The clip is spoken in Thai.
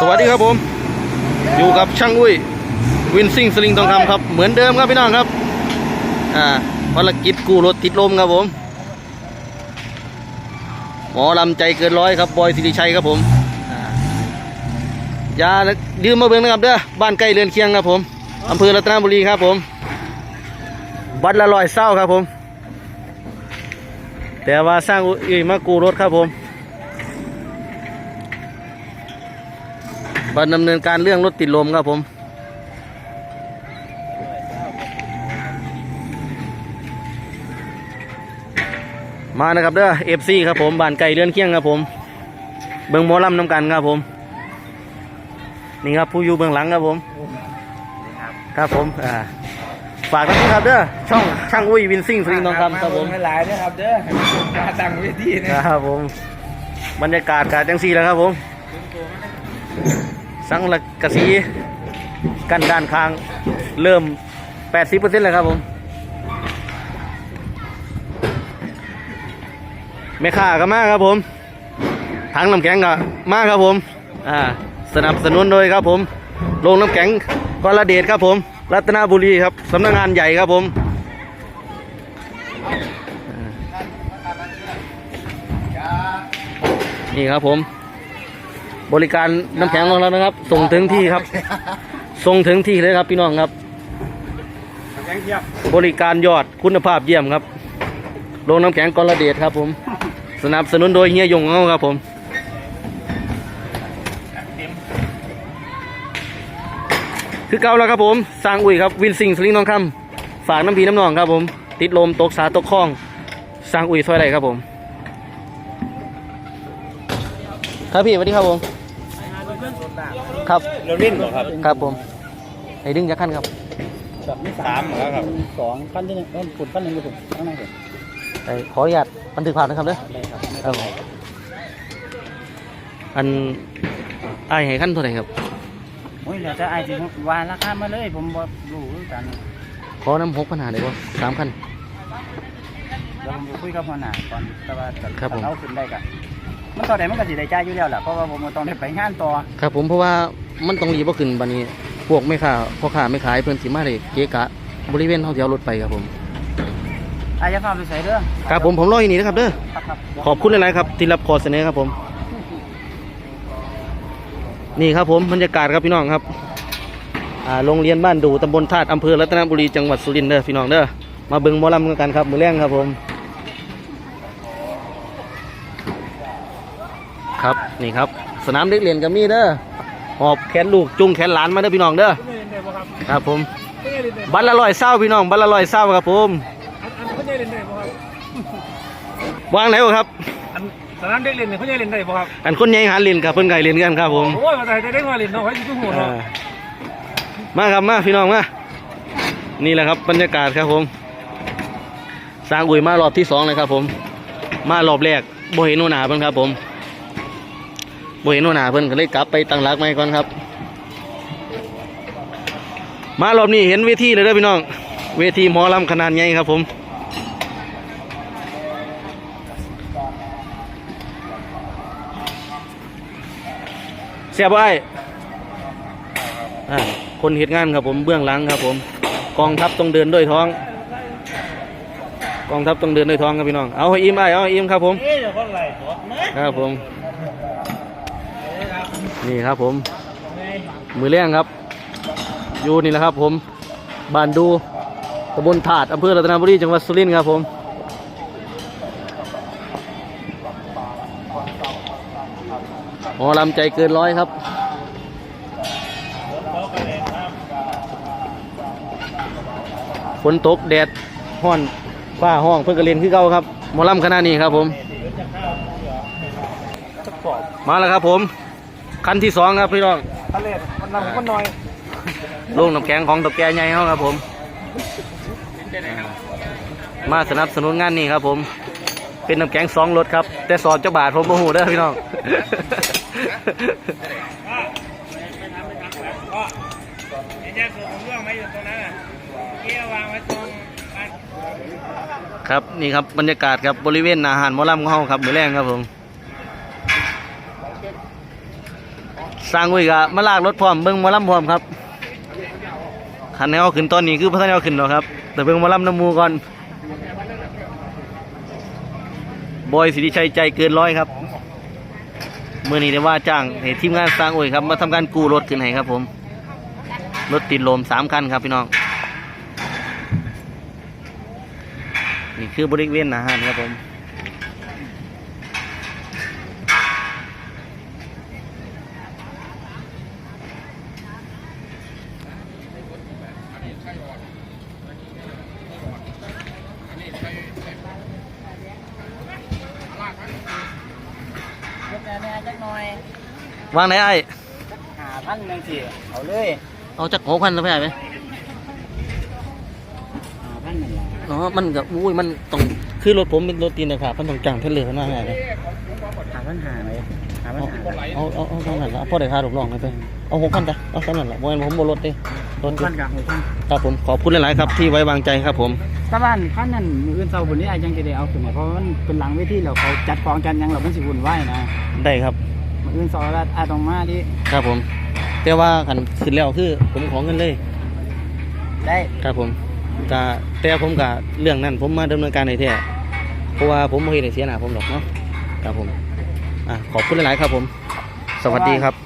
สวัสดีครับผม อยู่กับช่างอุ้ยวินซิ่งสลิงทองคำครับ เหมือนเดิมครับพี่น้องครับอ่าภารกิจกู้รถติดลมครับผม หมอลำใจเกินร้อยครับบอยสิริชัยครับผมอ่าอย่าลืมมาเบิ่งนะครับเด้อบ้านใกล้เรือนเคียงครับผมอำเภอรัตนบุรีครับผมวัดละลอยเศร้าครับผม แต่ว่าสร้างอุ้ยมากู้รถครับผม บันดำเนินการเรื่องรถติดลมครับผม มานะครับเด้อเอฟซีครับผมบ้านไก่เรือนเคียงครับผม เบิ้งหมอลำน้ำกันครับผม นี่ครับผู้อยู่เบื้องหลังครับผม ครับผมอ่าฝากกันด้วยครับเด้อช่องช่างอุ้ยวินซิ่งสลิงทองคำครับผมไม่หลายนะครับเด้อมาตั้งเวทีนะครับผม บรรยากาศกาดจังสีแล้วครับผม สังละกะสีกันด้านข้างเริ่ม 80%แล้วครับผมแม่ค้าก็มากครับผมถังน้ำแข็งก็มากครับผมอ่าสนับสนุนโดยครับผมโรงน้ำแข็งกรเดชครับผม รัตนบุรีครับสำนักงานใหญ่ครับผมนี่ครับผม บริการน้ำแข็งของเรานะครับ ส่งถึงที่ครับ ส่งถึงที่เลยครับพี่น้องครับ แข็งเทียบบริการยอดคุณภาพเยี่ยมครับโรงน้ำแข็งกรเดชครับ ผม สนับสนุนโดยเฮียยงของเราครับผม คือเก่าแล้วครับผม สร้างอุ้ยครับวินซิงสลิงทองคำฝากน้ำพีน้ำนองครับผม ติดลมตกสาตกคลอง สร้างอุ้ยซอยไรครับผม ครับพี่สวัสดีครับผม ครับเราลิ้นเหรอครับครับผมไอ้ดึงจะขั้นครับสามเหรอครับสองขั้นที่หนึ่งเอ้ยฝุ่นขั้นหนึ่งฝุ่นข้างในเห็นไอ้ขออนุญาตบันทึกภาพนะครับเด้อเลยครับครับผมอันไอ้ายให้ขั้นเท่าไหร่ครับโอ้ยเดี๋ยวจะไอ้ที่วานราคามาเลย ผมบ่รู้คือกันขอน้ำหกปัญหาได้ป่สามขั้นเดี๋ยวผมจะคุยกับหัวหน้าก่อนแต่ว่าจะครับผมเอาขึ้นได้กัน มันต่อไหนมันก็สิได้จ่ายอยู่แล้วแหละเพราะว่าผมต้องได้ไปงานต่อครับผมเพราะว่ามันต้องรีบขึ้นบันนี้ พวกไม่ค้าพ่อค้าไม่ขายเพิ่นสิมาเลยเกะกะบริเวณเท่าที่เอารถไปครับผม อายจะพาไปใส่เด้อครับผมผมรออยู่นี่นะครับเด้อ ครับครับขอบคุณหลายๆครับที่รับขอเสนอครับผม นี่ครับผมบรรยากาศครับพี่น้องครับอ่าโรงเรียนบ้านดูตำบลธาตุอำเภอรัตนบุรีจังหวัดสุรินทร์เด้อพี่น้องเด้อมาเบิ่งหมอลำกันครับมือแรงครับผม ครับ นี่ครับ สนามเด็กเรียนก็มีเด้อหอบแขนลูกจุงแขนหลานมาเด้อพี่น้องเด้อครับผมบัตรละร้อยเศร้าพี่น้องบัตรละร้อยเศร้าครับผมอันอันเขาใหญ่เล่นได้ป่ะครับวางไหนวะครับอันสนามเด็กเล่นเนี่ยเขาใหญ่เล่นได้ป่ะครับอันคนใหญ่หาเรียนกับเพิ่นไก่เรียนกันครับผมโอ้ยมาแต่ได้มาเล่นเนาะเขาอยู่ที่หัวเนาะอ่ามาครับมาพี่น้องมานี่แหละครับบรรยากาศครับผมสร้างอุ๋ยมารอบที่สองเลยครับผม มารอบแรกบ่เห็นโนหนาเพิ่นครับผม บ่เห็นโนหนาเพิ่นก็เลยกลับไปตั้งหลักใหม่ก่อนครับ มารอบนี้เห็นเวทีเลยเด้อพี่น้อง เวทีหมอลำขนาดใหญ่ครับผมเสียบไอ้คนเหตุงานครับผมเบื้องหลังครับผม กองทัพต้องเดินด้วยท้อง กองทัพต้องเดินด้วยท้องครับพี่น้อง เอาให้อิ่มไอ้เอาให้อิ่มครับผมครับผม นี่ครับผม มือเลี้ยงครับ อยู่นี่แหละครับผมบ้านดูตำบลถาดอำเภอรัตนบุรีจังหวัดสุรินทร์ครับผมหมอลำใจเกินร้อยครับฝนตกแดดห้อนฟ้าห้องเพื่อกระเรียนคือเก่าครับหมอลำขนาดนี้ครับผม มาแล้วครับผม คันที่สองครับพี่น้องทะเลมันนำมันน้อยโรงน้ำแข็งของตกแกใหญ่เขาครับผม มาสนับสนุนงานนี้ครับผม เป็นน้ำแข็งสองรถครับ แต่สอบเจ้าบาทผมโมโหเด้อพี่น้องไอ้แจ๊คผมเรื่องไม่อยู่ตรงนั้นอะเกี่ยววางไว้ตรงบ้านครับนี่ครับบรรยากาศครับบริเวณอาหารหมอลำของเขาครับมือแรงครับผม สร้างอุ้ยก็มาลากรถพร้อมเบิ่งมอลำพร้อมครับคันแนวขึ้นตอนนี้คือพัฒนาขึ้นหรอกครับ แต่เบิ่งมอลำน้ำมูก่อนบอยสิริชัยใจเกินร้อยครับเมื่อนี้ได้ว่าจ้างให้ทีมงานสร้างอุ้ยครับ มาทำการกู้รถขึ้นให้ครับ ผมรถติดลมสามคันครับพี่น้องนี่คือบริเวณอาหารครับผม แน่ๆจักหน่อยวางไหนไอ้หาพันหนึ่งสิเอาเลยเอาจักหกพันแล้วไปไหมหาพันหนึ่งละอ๋อมันกับอุ้ยมันต้องคือรถผมเป็นรถตีนนะครับมันต้องจ้างเทเลอร์มาให้เลยหาพันหาไหม หาพันเอาหาเอาเอาเอาเท่านั้นละพ่อได้ค่าถูกลองเลยไปเอาหกพันจ้ะเอาเท่านั้นละบ่แม่นผมบรถเด้รถพันกับหกพันครับผมขอบคุณหลายๆครับที่ไว้วางใจครับผมตะบ้านขั้นนั้นมืออื่นเช้าบนนี้อ้ยังจะได้เอาขึ้นมาเพราะมันเป็นหลังเวทีเราเขาจัดกองจันยังเราเป็นสิบุญไหวนะได้ครับมืออื่นเช้าแล้วอาต้องมาดิครับผม แต่ว่าขันขึ้นแล้วคือผมขอเงินเลย ได้ครับผมกะแต่ผมกะเรื่องนั้นผมมาดำเนินการในแท้เพราะว่าผมไม่ได้เสียหน้าผมหรอกเนาะครับผม ขอบคุณหลาย ๆ ครับผม สวัสดีครับ